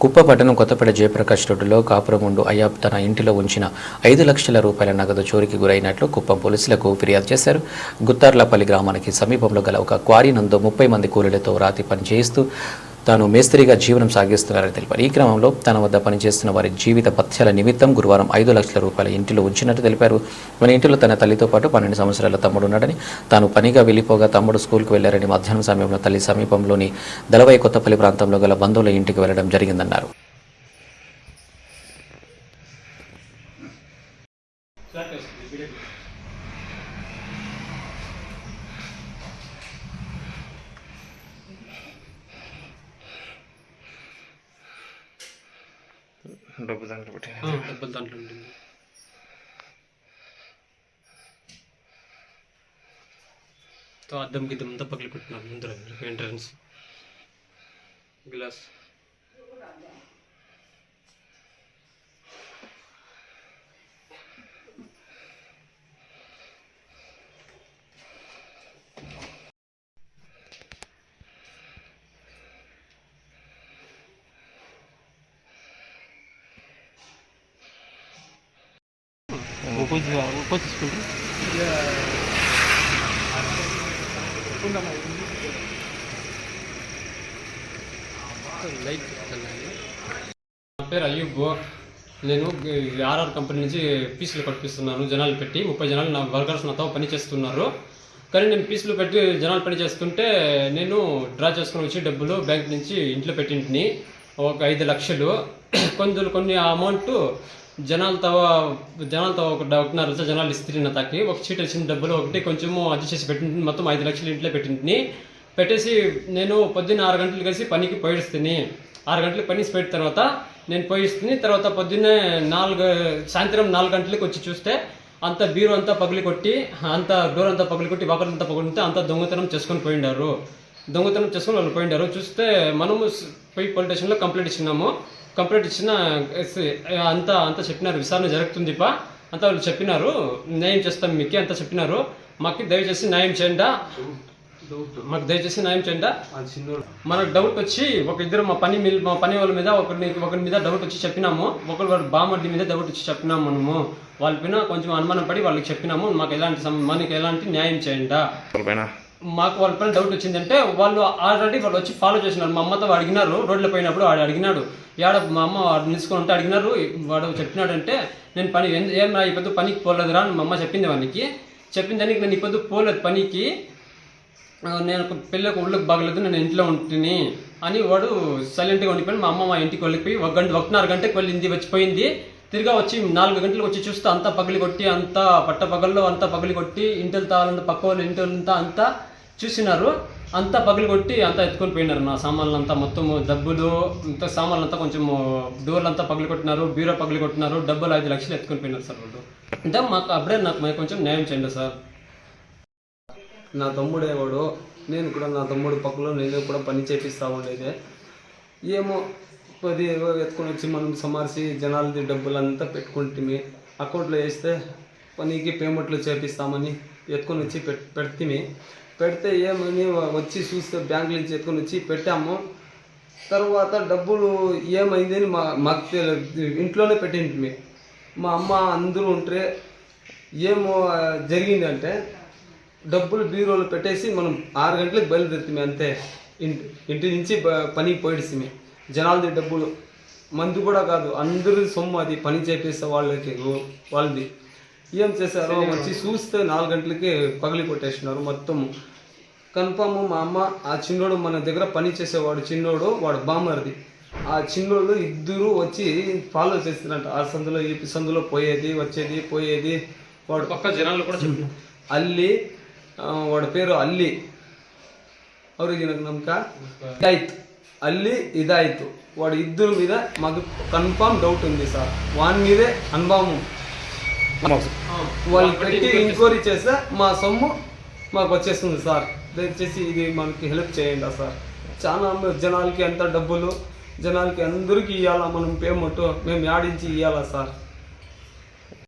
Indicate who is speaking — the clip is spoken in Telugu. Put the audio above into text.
Speaker 1: కుప్ప పట్టణం కొత్తపేట జయప్రకాష్ రోడ్డులో కాపురముండు అయ్యాప్ తన ఇంటిలో ఉంచిన ఐదు లక్షల రూపాయల నగదు చోరీకి గురైనట్లు కుప్పం పోలీసులకు ఫిర్యాదు చేశారు. గుత్తార్లపల్లి గ్రామానికి సమీపంలో గల ఒక క్వారీ నందు ముప్పై మంది కూలీలతో రాతి పని చేయిస్తూ తాను మేస్త్రిగా జీవనం సాగిస్తున్నారని తెలిపారు. ఈ క్రమంలో తన వద్ద పనిచేస్తున్న వారి జీవిత పథ్యాల నిమిత్తం గురువారం ఐదు లక్షల రూపాయల ఇంటిలో ఉంచినట్టు తెలిపారు. మన ఇంటిలో తన తల్లితో పాటు పన్నెండు సంవత్సరాల తమ్ముడు ఉన్నాడని తాను పనిగా వెళ్ళిపోగా తమ్ముడు స్కూల్కి వెళ్ళారని మధ్యాహ్నం సమయంలో తల్లి సమీపంలోని దళవై కొత్తపల్లి ప్రాంతంలో గల బంధువుల ఇంటికి వెళ్ళడం జరిగిందన్నారు.
Speaker 2: డబ్బు దాంట్లో పెట్టి
Speaker 3: డబ్బులు దాంట్లో ఉంటుంది. తో అద్దం గిద్దం అంతా పగిలి పెట్టినారు ముందర ఎంట్రన్స్ గ్లాస్ ఊపో తీసుకుంటారు లైట్ నా పేరు అయ్యూబ్ నేను ఆర్ఆర్ కంపెనీ నుంచి పీసులు కట్టిస్తున్నాను జనాలు పెట్టి. ముప్పై జనాలు నా వర్కర్స్ నాతో పని చేస్తున్నారు. కానీ నేను పీసులు పెట్టి జనాలు పని చేస్తుంటే నేను డ్రా చేసుకుని వచ్చి డబ్బులు బ్యాంక్ నుంచి ఇంట్లో పెట్టింటిని. ఒక ఐదు లక్షలు. కొందరు కొన్ని అమౌంట్ జనాలతో జనాలతో ఒక ఒకటిన్నర లక్ష జనాలు ఇస్త్రీ తాకి ఒక చీట వచ్చిన డబ్బులు ఒకటి కొంచెము అడ్జస్ట్ చేసి పెట్టింది. మొత్తం ఐదు లక్షలు ఇంట్లో పెట్టింటిని పెట్టేసి నేను పొద్దున్న ఆరు గంటలు కలిసి పనికి పోయిస్తుంది. ఆరు గంటలకు పని పెట్టిన తర్వాత నేను పోయిస్తుంది. తర్వాత పొద్దున్నే నాలుగు సాయంత్రం నాలుగు గంటలకు వచ్చి చూస్తే అంత బీరు అంతా పగిలి కొట్టి అంత డోర్ అంతా పగిలి కొట్టి వాకర్ అంతా పగిలితే అంత దొంగతనం చేసుకొని పోయిండారు. దొంగతనం చేసుకొని వాళ్ళు పోయిండారు. చూస్తే మనము పోయి పోలీస్ స్టేషన్లో కంప్లైంట్ ఇచ్చినాము. కంప్లైంట్ ఇచ్చిన అంతా అంతా చెప్పినారు విచారణ జరుగుతుంది పా. అంతా వాళ్ళు చెప్పినారు న్యాయం చేస్తాం మీకు అంతా చెప్పినారు. మాకు దయచేసి న్యాయం చేయండా? మాకు దయచేసి న్యాయం చేయండి? మనకు డౌట్ వచ్చి ఒక ఇద్దరు మా పని మిల్ మా పని వాళ్ళ మీద ఒకరిని ఒకరి మీద డౌట్ వచ్చి చెప్పినాము. ఒకరు వాడు బామర్ది మీద డౌట్ వచ్చి చెప్పినాము మనము. వాళ్ళ పైన కొంచెం అనుమానం పడి వాళ్ళకి చెప్పినాము. మాకు ఎలాంటి సం- మనకి ఎలాంటి న్యాయం చేయండి? మాకు వాళ్ళ పైన డౌట్ వచ్చిందంటే వాళ్ళు ఆల్రెడీ వాళ్ళు వచ్చి ఫాలో చేసినారు. మా అమ్మతో అడిగినారు రోడ్లో పోయినప్పుడు వాడు అడిగినాడు. యాడ మా అమ్మ వాడు నిలుచుకొని ఉంటే అడిగినారు వాడు చెప్పినాడంటే నేను పని ఏం రా ఈ పొద్దు పనికి పోలేదురా అని మా అమ్మ చెప్పింది వానికి. చెప్పిన దానికి నేను ఇప్పుడు పోలేదు పనికి. నేను ఒక పిల్లకు ఒళ్ళకి బాగలేదు నేను ఇంట్లో ఉంటుంది అని వాడు సైలెంట్గా ఉండిపోయి మా అమ్మ మా ఇంటికి వెళ్ళిపోయి ఒక గంట ఒకటిన్నర గంటకి వెళ్ళింది వచ్చిపోయింది. తిరిగా వచ్చి నాలుగు గంటలకు వచ్చి చూస్తే అంతా పగిలి కొట్టి అంతా పట్ట పగల్లో అంతా పగిలి కొట్టి ఇంటికి తాళంతా పక్క వాళ్ళు ఇంటి వాళ్ళంతా అంతా చూసినారు. అంతా పగిలి కొట్టి అంతా ఎత్తుకొని పోయినారు నా సామాన్లు అంతా మొత్తం డబ్బులు ఇంత సామాన్లు అంతా కొంచెం డోర్లు అంతా పగిలి కొట్టినారు బీరో పగిలి కొట్టినారు డబ్బులు ఐదు లక్షలు ఎత్తుకొని పోయినారు సార్ వాళ్ళు. అంటే మాకు అప్పుడే నాకు మాకు కొంచెం న్యాయం చేయండి సార్.
Speaker 4: నా తమ్ముడే వాడు నేను కూడా నా తమ్ముడు పక్కలో నేను కూడా పని చేపిస్తా ఉండేది. ఏమో పది ఎత్తుకొని వచ్చి మనం సమార్చి జనాలది డబ్బులంతా పెట్టుకుంటే అకౌంట్లో వేస్తే పనికి పేమెంట్లు చేపిస్తామని ఎత్తుకొని వచ్చి పెట్ పెడితే పెడితే ఏమని వచ్చి చూస్తే బ్యాంక్ నుంచి ఎత్తుకొని వచ్చి పెట్టాము. తర్వాత డబ్బులు ఏమైందని మా మాకు తెలియదు. ఇంట్లోనే పెట్టింటిమి మా అమ్మ అందరూ ఉంటే ఏమో జరిగిందంటే డబ్బులు బీరోలు పెట్టేసి మనం ఆరు గంటలకు బయలుదేరుతుంది అంతే. ఇంటి ఇంటి నుంచి పనికి పోయిడిస్తుంది జనాలది డబ్బులు. మంది కూడా కాదు అందరి సొమ్ము అది పని చేపిస్తే వాళ్ళకి వాళ్ళది. ఏం చేశారో వచ్చి చూస్తే నాలుగు గంటలకి పగిలి కొట్టేసినారు మొత్తం కన్ఫామ్ మా అమ్మ ఆ చిన్నోడు మన దగ్గర పని చేసేవాడు చిన్నోడు వాడు బామ్మరిది ఆ చిన్నోళ్ళు ఇద్దరు వచ్చి ఫాలో చేస్తున్నట్టు ఆ సందులో ఈ సందులో పోయేది వచ్చేది పోయేది వాడు
Speaker 3: పక్క జనాలు కూడా చెప్పినారు
Speaker 4: అల్లి ఆ, వాడి పేరు అల్లి ಅವ್ರಿಗೆ ನಮ್ಕ ఇదాయిత్ అల్లి ఇదాయిత్ వాడు ఇద్దరు మీద మాకు కన్ఫామ్ డౌట్ ఉంది సార్ వాని మీదే అనుభవం వాళ్ళు పెట్టి ఎంక్వైరీ చేస్తే మా సొమ్ము మాకు వచ్చేస్తుంది సార్. దయచేసి ఇది మనకి హెల్ప్ చేయండి సార్. చాలా జనాలకి ఎంత డబ్బులు జనాలకి అందరికీ ఇవ్వాలా మనం పేమెంట్ మేము యాడించి ఇవ్వాలా సార్?